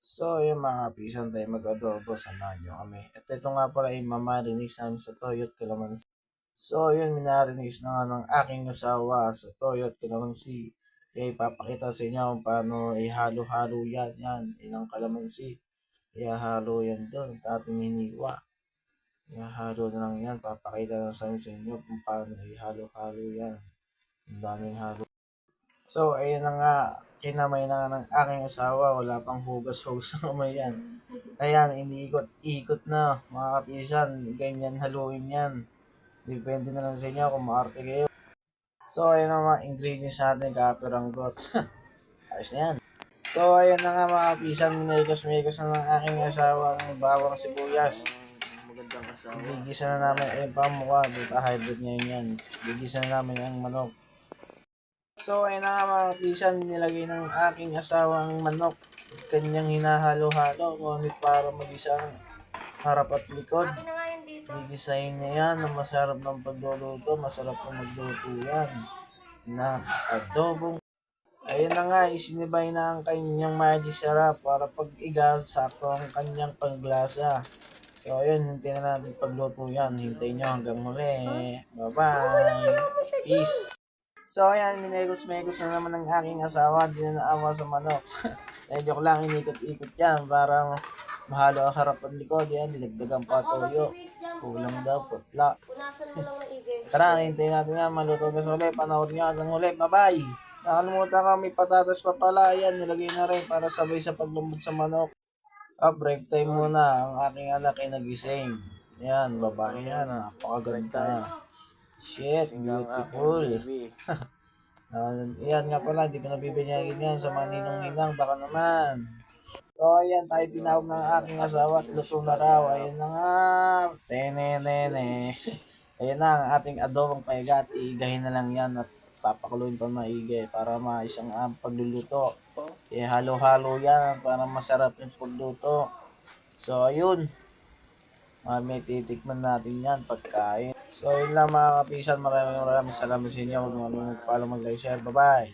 So, yun mga kapisan tayo mag-adobo, samahan nyo kami. At ito nga pala ay mamarinis namin sa toyot kalamansi. So, yun, minarinis na nga ng aking asawa sa toyot kalamansi. Kaya ipapakita sa inyo kung paano ihalo-halo yan. Yan, ilang kalamansi. Ihahalo yan doon at ating hiniwa. Ihahalo na lang yan. Papakita na sa inyo kung paano ihalo-halo yan. Ang daming halo. So, ayun na nga, kinamay na ng aking asawa, wala pang hugas-hugas ng kamay yan. Ayan, iniikot-ikot na, mga kapisan, ganyan haluin yan. Depende na lang sa inyo kung maarte kayo. So, ayun na mga ingredients natin, kapiranggot. Ayos na yan. So, ayun na nga mga kapisan, minigos-migos na ng aking asawa ng bawang sibuyas. Magandang kasama. Gigisa na namin, ayun pa mukha, buta hybrid ngayon yan. Gigisa na namin ang manok. So, ayun na nga mga pisan, nilagay ng aking asawang manok. Kanyang hinahalo-halo, ngunit para mag-isang harap at likod. Na. Gigisahin niya yan na masarap ng pagluluto, masarap ng magluto yan. Na adobong. Ayun na nga, isinibay na ang kanyang magic sarap para pag iga, sakto ang kanyang panglasa. So, ayun, hintayin na natin pagluto yan. Hintayin nyo hanggang muli. Bye-bye. Peace. So, ayan, minegos-megos na naman ng aking asawa. Di na naawa sa manok. eh, joke lang, inikot-ikot yan para mahalo ang harap at likod. Yan, nilagdagan pa toyo. Kulang daw, putla. Tara, hintayin natin nga, maluto ka sa ulit. Panahon nyo hanggang ulit. Bye-bye. Nakalimutan ko, may patatas pa pala. Ayan, nilagay na rin para sabay sa paglumot sa manok. Ah, break time muna. Ang aking anak ay nagising. Yan, babae yan. Napakaganda. Shit, beautiful. Ah, yan nga pala, di ko nabibigyan yan sa maninong-ninang, baka naman. So, ayan, tayo tinawag ng aking asawa at luto na raw. Ayan na nga, tenenene. ayan na, ang ating adobong paigat. Iigahin na lang yan at papakuluin pa maigi para maisang ang pagluluto. Eh, halo-halo yan para masarap yung pagluto. So, ayun. Ah, may titikman natin yan pagkain. So, yun lang mga kapisan. Maraming maraming salamat sa inyo. Huwag mag-follow, mag-like, share. Bye-bye.